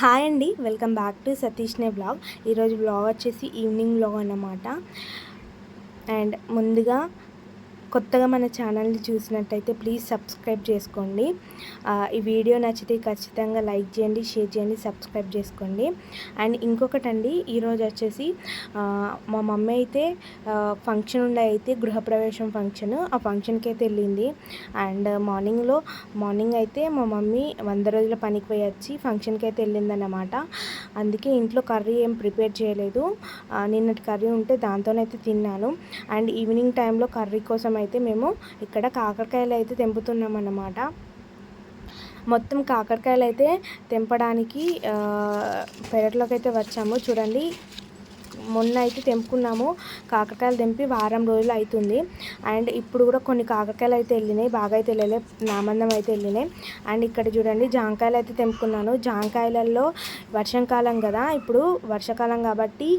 Hi అండి welcome back to సతీష్నే blog. ఈరోజు బ్లాగ్ వచ్చేసి ఈవినింగ్ బ్లాగ్ అన్నమాట. అండ్ ముందుగా కొత్తగా మన ఛానల్ని చూసినట్టయితే ప్లీజ్ సబ్స్క్రైబ్ చేసుకోండి. ఈ వీడియో నచ్చితే ఖచ్చితంగా లైక్ చేయండి షేర్ చేయండి సబ్స్క్రైబ్ చేసుకోండి. అండ్ ఇంకొకటి అండి ఈరోజు వచ్చేసి మా మమ్మీ అయితే ఫంక్షన్ ఉండే అయితే గృహప్రవేశం ఫంక్షన్. ఆ ఫంక్షన్కి అయితే వెళ్ళింది. అండ్ మార్నింగ్లో మార్నింగ్ అయితే మా మమ్మీ వంద రోజుల పనికి పోయి వచ్చి ఫంక్షన్కి అయితే వెళ్ళిందన్నమాట. అందుకే ఇంట్లో కర్రీ ఏం ప్రిపేర్ చేయలేదు. నిన్నటి కర్రీ ఉంటే దాంతోనైతే తిన్నాను. అండ్ ఈవినింగ్ టైంలో కర్రీ కోసం అయితే మేము ఇక్కడ కాకరకాయలు అయితే తెంపుతున్నాం అన్నమాట మొత్తం కాకరకాయలు అయితే తెంపడానికి పెరట్లోకి అయితే వచ్చాము. చూడండి మొన్న అయితే తెంపుకున్నాము. కాకరకాయలు తెంపి వారం రోజులు అవుతుంది. అండ్ ఇప్పుడు కూడా కొన్ని కాకరకాయలు అయితే వెళ్ళినాయి. బాగా అయితే వెళ్ళలే నామందం అయితే వెళ్ళినాయి. అండ్ ఇక్కడ చూడండి జాంకాయలు అయితే తెంపుకున్నాను. జాంకాయలలో వర్షాకాలం కదా. ఇప్పుడు వర్షాకాలం కాబట్టి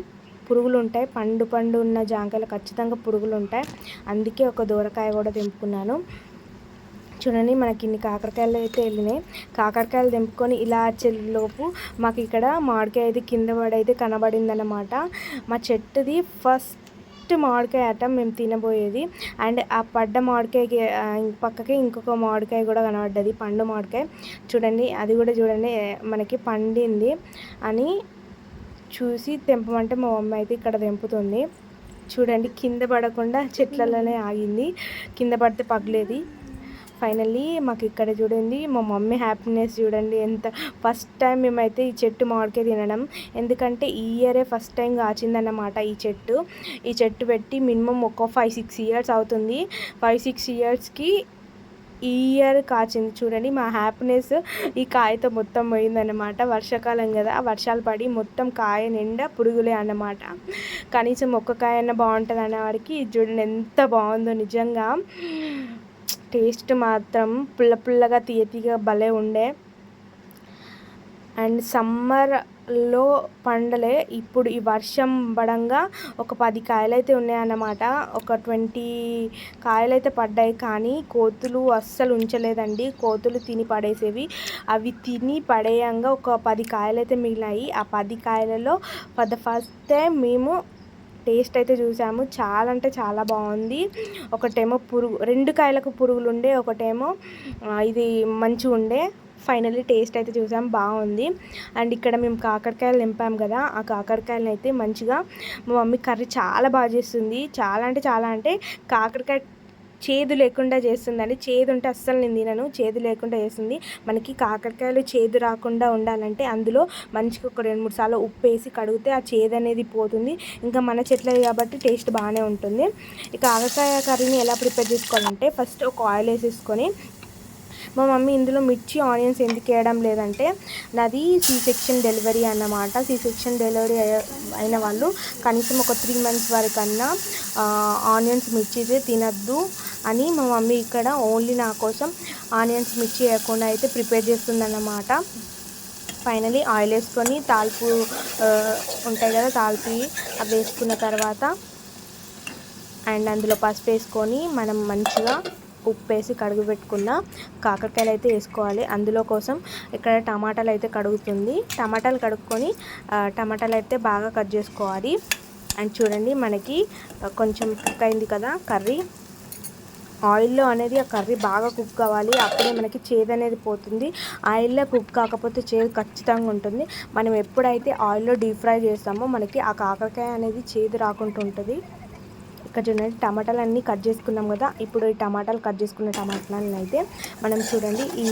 పురుగులు ఉంటాయి పండు పండు ఉన్న జాంకాయలు ఖచ్చితంగా పురుగులు ఉంటాయి అందుకే ఒక దూరకాయ కూడా తెంపుకున్నాను. చూడండి మనకి ఇన్ని కాకరకాయలు అయితే వెళ్ళినాయి. కాకరకాయలు తెంపుకొని ఇలా వచ్చేలోపు మాకు ఇక్కడ మామిడికాయ అయితే కింద పడైతే కనబడిందన్నమాట. మా చెట్టుది ఫస్ట్ మామిడికాయ అట మేము తినబోయేది. అండ్ ఆ పడ్డ మామిడికాయ పక్కకి ఇంకొక మామిడికాయ కూడా కనబడ్డది పండు మామిడికాయ. చూడండి అది కూడా చూడండి మనకి పండింది అని చూసి తెంపమంటే మా మమ్మీ అయితే ఇక్కడ తెంపుతుంది. చూడండి కింద పడకుండా చెట్లలోనే ఆగింది. కింద పడితే పగలేది. ఫైనల్లీ మాకు ఇక్కడ చూడండి మా మమ్మీ హ్యాపీనెస్ చూడండి ఎంత. ఫస్ట్ టైం మేమైతే ఈ చెట్టు మామిడికాయ తినడం. ఎందుకంటే ఈ ఇయరే ఫస్ట్ టైం కాచిందన్నమాట ఈ చెట్టు. ఈ చెట్టు పెట్టి మినిమం ఒక ఫైవ్ సిక్స్ ఇయర్స్ అవుతుంది. ఫైవ్ సిక్స్ ఇయర్స్కి ఈ ఇయర్ కాచింది. చూడండి మా హ్యాపీనెస్ ఈ కాయతో మొత్తం పోయిందన్నమాట. వర్షాకాలం కదా వర్షాలు పడి మొత్తం కాయ నిండా పురుగులే అన్నమాట. కనీసం ఒక్క కాయ అయినా బాగుంటుంది అనే వారికి ఇది చూడండి ఎంత బాగుందో నిజంగా. టేస్ట్ మాత్రం పుల్ల పుల్లగా తీయ తీయగా భలే ఉండే. అండ్ సమ్మర్లో పండలే. ఇప్పుడు ఈ వర్షం పడంగా ఒక పది కాయలు అయితే ఉన్నాయన్నమాట. ఒక ట్వంటీ కాయలు అయితే పడ్డాయి కానీ కోతులు అస్సలు ఉంచలేదండి. కోతులు తిని పడేసేవి. అవి తిని పడేయంగా ఒక పది కాయలు అయితే మిగిలినాయి. ఆ పది కాయలలో ఫర్ ద ఫస్ట్ టైం మేము టేస్ట్ అయితే చూసాము. చాలా అంటే చాలా బాగుంది. ఒకటేమో పురుగు రెండు కాయలకు పురుగులు ఉండే ఒకటేమో ఇది మంచిగా ఉండే ఫైనల్లీ టేస్ట్ అయితే చూసాం బాగుంది. అండ్ ఇక్కడ మేము కాకరకాయలు నింపాం కదా ఆ కాకరకాయలను అయితే మంచిగా మా మమ్మీ కర్రీ చాలా బాగా చేస్తుంది. చాలా అంటే చాలా అంటే కాకరకాయ చేదు లేకుండా చేస్తుందండి. చేదు ఉంటే అస్సలు నేను తినను చేదు లేకుండా చేస్తుంది. మనకి కాకరకాయలు చేదు రాకుండా ఉండాలంటే అందులో మంచిగా ఒక రెండు మూడు సార్లు ఉప్పు వేసి కడిగితే ఆ చేదు అనేది పోతుంది. ఇంకా మన చెట్లది కాబట్టి టేస్ట్ బాగానే ఉంటుంది. ఈ కాకరకాయ కర్రీని ఎలా ప్రిపేర్ చేసుకోవాలంటే ఫస్ట్ ఒక ఆయిల్ వేసేసుకొని మా మమ్మీ ఇందులో మిర్చి ఆనియన్స్ ఎందుకు వేయడం లేదంటే నాది సి సెక్షన్ డెలివరీ అన్నమాట. సి సెక్షన్ డెలివరీ అయిన వాళ్ళు కనీసం ఒక త్రీ మంత్స్ వరకన్నా ఆనియన్స్ మిర్చితే తినద్దు అని మా మమ్మీ ఇక్కడ ఓన్లీ నా కోసం ఆనియన్స్ మిర్చి వేయకుండా అయితే ప్రిపేర్ చేస్తుందన్నమాట. ఫైనలీ ఆయిల్ వేసుకొని తాల్పు ఉంటాయి కదా తాల్పి అవి వేసుకున్న తర్వాత అండ్ అందులో పసుపు వేసుకొని మనం మంచిగా ఉప్పు వేసి కడుగు పెట్టుకున్న కాకరకాయలు అయితే వేసుకోవాలి. అందులో కోసం ఇక్కడ టమాటాలు అయితే కడుగుతుంది. టమాటాలు కడుక్కొని టమాటాలు అయితే బాగా కట్ చేసుకోవాలి. అండ్ చూడండి మనకి కొంచెం కుక్ అయింది కదా కర్రీ. ఆయిల్లో అనేది ఆ కర్రీ బాగా కుక్ కావాలి. అప్పుడే మనకి చేదు అనేది పోతుంది. ఆయిల్లో కుక్ కాకపోతే చేదు ఖచ్చితంగా ఉంటుంది. మనం ఎప్పుడైతే ఆయిల్లో డీప్ ఫ్రై చేస్తామో మనకి ఆ కాకరకాయ అనేది చేదు రాకుండా ఉంటుంది ఇక్కడ చూడండి టమాటాలు అన్నీ కట్ చేసుకున్నాం కదా. ఇప్పుడు ఈ టమాటాలు కట్ చేసుకున్న టమాటాలను అయితే మనం చూడండి ఈ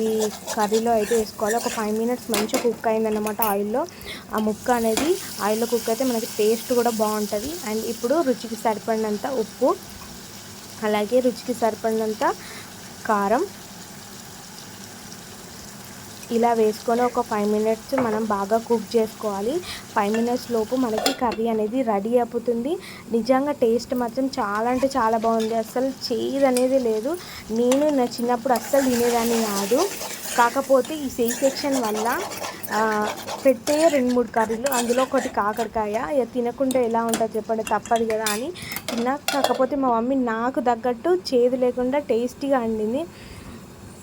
కర్రీలో అయితే వేసుకోవాలి. ఒక ఫైవ్ మినిట్స్ మంచిగా కుక్ అయిందన్నమాట ఆయిల్లో. ఆ ముక్క అనేది ఆయిల్లో కుక్ అయితే మనకి టేస్ట్ కూడా బాగుంటుంది. అండ్ ఇప్పుడు రుచికి సరిపడినంత ఉప్పు అలాగే రుచికి సరిపడినంత కారం ఇలా వేసుకొని ఒక ఫైవ్ మినిట్స్ మనం బాగా కుక్ చేసుకోవాలి. ఫైవ్ మినిట్స్ లోపు మనకి కర్రీ అనేది రెడీ అయిపోతుంది నిజంగా టేస్ట్ మాత్రం చాలా అంటే చాలా బాగుంది. అస్సలు చేదు అనేది లేదు. నేను నా చిన్నప్పుడు అస్సలు తినేదాన్ని కాదు. కాకపోతే ఈ సి సెక్షన్ వల్ల పెట్టే రెండు మూడు కర్రీలు అందులో ఒకటి కాకరకాయ. ఇక తినకుండా ఎలా ఉంటుంది చెప్పండి? తప్పదు కదా అని తిన్నా. కాకపోతే మా మమ్మీ నాకు తగ్గట్టు చేదు లేకుండా టేస్టీగా వండింది.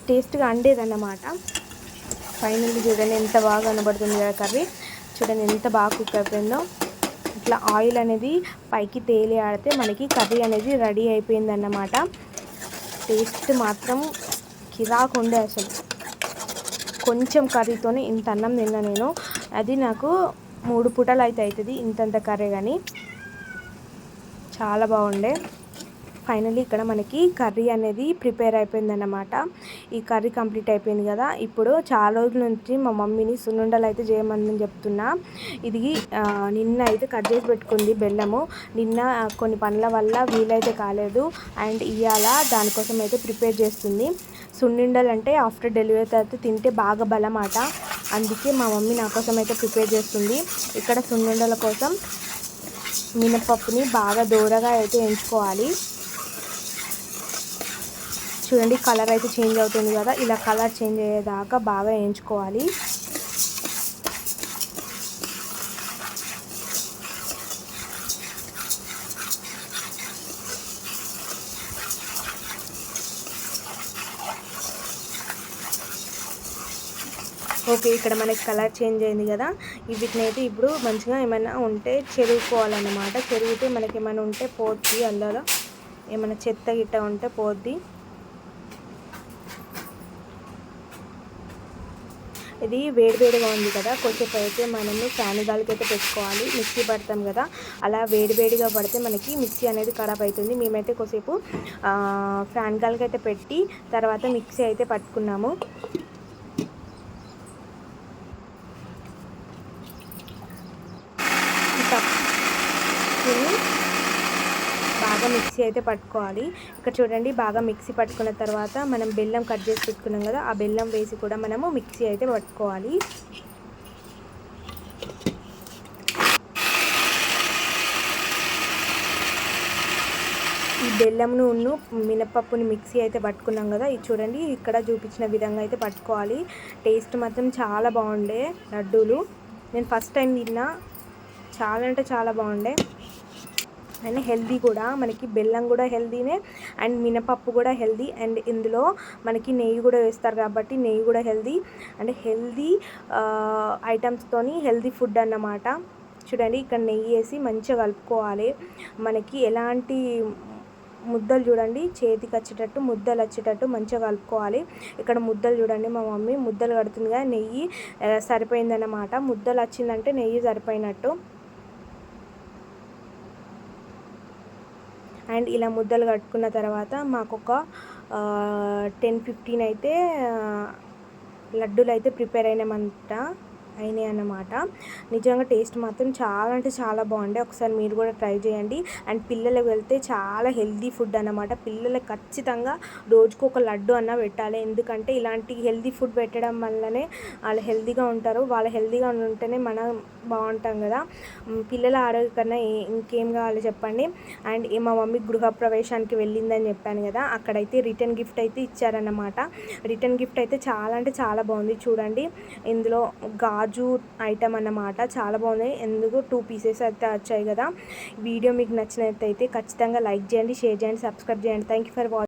టేస్ట్గా వండేదన్నమాట. ఫైనల్లీ చూడండి ఎంత బాగా కనబడుతుంది కదా కర్రీ. చూడండి ఎంత బాగా కుక్ అయిపోయిందో. ఇట్లా ఆయిల్ అనేది పైకి తేలి ఆడితే మనకి కర్రీ అనేది రెడీ అయిపోయిందన్నమాట. టేస్ట్ మాత్రం కిరాకు ఉండే అసలు. కొంచెం కర్రీతోనే ఇంత అన్నం తిన్నా నేను. అది నాకు మూడు పూటలు అయితే అవుతుంది ఇంతంత కర్రీ కానీ. చాలా బాగుండే. ఫైనలీ ఇక్కడ మనకి కర్రీ అనేది ప్రిపేర్ అయిపోయిందన్నమాట. ఈ కర్రీ కంప్లీట్ అయిపోయింది కదా. ఇప్పుడు చాలా రోజుల నుంచి మా మమ్మీని సున్నుండలు అయితే చేయమని చెప్తున్నా. ఇది నిన్న అయితే కట్ చేసి పెట్టుకుంది బెల్లము. నిన్న కొన్ని పనుల వల్ల వీలైతే కాలేదు. అండ్ ఇవాళ దానికోసం అయితే ప్రిపేర్ చేస్తుంది. సున్నుండలు అంటే ఆఫ్టర్ డెలివరీ తర్వాత తింటే బాగా బలమాట. అందుకే మా మమ్మీ నా కోసం అయితే ప్రిపేర్ చేస్తుంది. ఇక్కడ సున్నుండల కోసం మినపప్పుని బాగా దూరగా అయితే ఎంచుకోవాలి. చూడండి కలర్ అయితే చేంజ్ అవుతుంది కదా. ఇలా కలర్ చేంజ్ అయ్యేదాకా బాగా వేయించుకోవాలి. ఓకే ఇక్కడ మనకి కలర్ చేంజ్ అయింది కదా. వీటిని అయితే ఇప్పుడు మంచిగా ఏమైనా ఉంటే చెరుగుకోవాలన్నమాట చెరిగితే మనకి ఏమైనా ఉంటే పోద్ది అందులో. ఏమైనా చెత్త గిట్ట ఉంటే పోద్ది. ఇది వేడివేడిగా ఉంది కదా. కొంచెంసేపు అయితే మనము ఫ్యాన్ గాలికి అయితే పెట్టుకోవాలి. మిక్సీ పడతాం కదా. అలా వేడివేడిగా పడితే మనకి మిక్సీ అనేది ఖరాబ్ అవుతుంది మేమైతే కొద్దిసేపు ఫ్యాన్ గాలికి అయితే పెట్టి తర్వాత మిక్సీ అయితే పట్టుకున్నాము. బాగా మిక్సీ అయితే పట్టుకోవాలి. ఇక్కడ చూడండి బాగా మిక్సీ పట్టుకున్న తర్వాత మనం బెల్లం కట్ చేసి పెట్టుకున్నాం కదా ఆ బెల్లం వేసి కూడా మనము మిక్సీ అయితే పట్టుకోవాలి. ఈ బెల్లంను ఉన్ను మినపప్పుని మిక్సీ అయితే పట్టుకున్నాం కదా ఇది చూడండి ఇక్కడ చూపించిన విధంగా అయితే పట్టుకోవాలి. టేస్ట్ మాత్రం చాలా బాగుండే లడ్డూలు. నేను ఫస్ట్ టైం తిన్నా చాలా అంటే చాలా బాగుండే. అండ్ హెల్దీ కూడా మనకి బెల్లం కూడా హెల్దీనే అండ్ మినపప్పు కూడా హెల్దీ అండ్ ఇందులో మనకి నెయ్యి కూడా వేస్తారు కాబట్టి నెయ్యి కూడా హెల్దీ అండ్ హెల్దీ ఐటమ్స్తోని హెల్దీ ఫుడ్ అన్నమాట. చూడండి ఇక్కడ నెయ్యి వేసి మంచిగా కలుపుకోవాలి. మనకి ఎలాంటి ముద్దలు చూడండి చేతికి వచ్చేటట్టు ముద్దలు వచ్చేటట్టు మంచిగా కలుపుకోవాలి. ఇక్కడ ముద్దలు చూడండి మా మమ్మీ ముద్దలు కడుతుంది కదా నెయ్యి సరిపోయిందన్నమాట. ముద్దలు వచ్చిందంటే నెయ్యి సరిపోయినట్టు. అండ్ ఇలా ముద్దలు కట్టుకున్న తర్వాత మాకు ఒక టెన్ ఫిఫ్టీన్ అయితే లడ్డూలు అయితే ప్రిపేర్ అయినామంట. అయినాయి అన్నమాట. నిజంగా టేస్ట్ మాత్రం చాలా అంటే చాలా బాగుండే. ఒకసారి మీరు కూడా ట్రై చేయండి. అండ్ పిల్లలకు వెళ్తే చాలా హెల్దీ ఫుడ్ అన్నమాట. పిల్లలకు ఖచ్చితంగా రోజుకు ఒక లడ్డు అన్న పెట్టాలి. ఎందుకంటే ఇలాంటి హెల్దీ ఫుడ్ పెట్టడం వల్లనే వాళ్ళు హెల్దీగా ఉంటారు. వాళ్ళు హెల్దీగా ఉంటేనే మనం బాగుంటాం కదా. పిల్లల ఆరోగ్యకన్నా ఇంకేం కావాలి చెప్పండి? అండ్ మా మమ్మీ గృహప్రవేశానికి వెళ్ళిందని చెప్పాను కదా. అక్కడైతే రిటర్న్ గిఫ్ట్ అయితే ఇచ్చారన్నమాట. రిటర్న్ గిఫ్ట్ అయితే చాలా అంటే చాలా బాగుంది. చూడండి. ఇందులో గా కాజు ఐటమ్ అన్నమాట. చాలా బాగుంది. ఎందుకు? టూ పీసెస్ అయితే వచ్చాయి కదా. వీడియో మీకు నచ్చినట్టయితే ఖచ్చితంగా లైక్ చేయండి షేర్ చేయండి సబ్స్క్రైబ్ చేయండి. Thank you for watching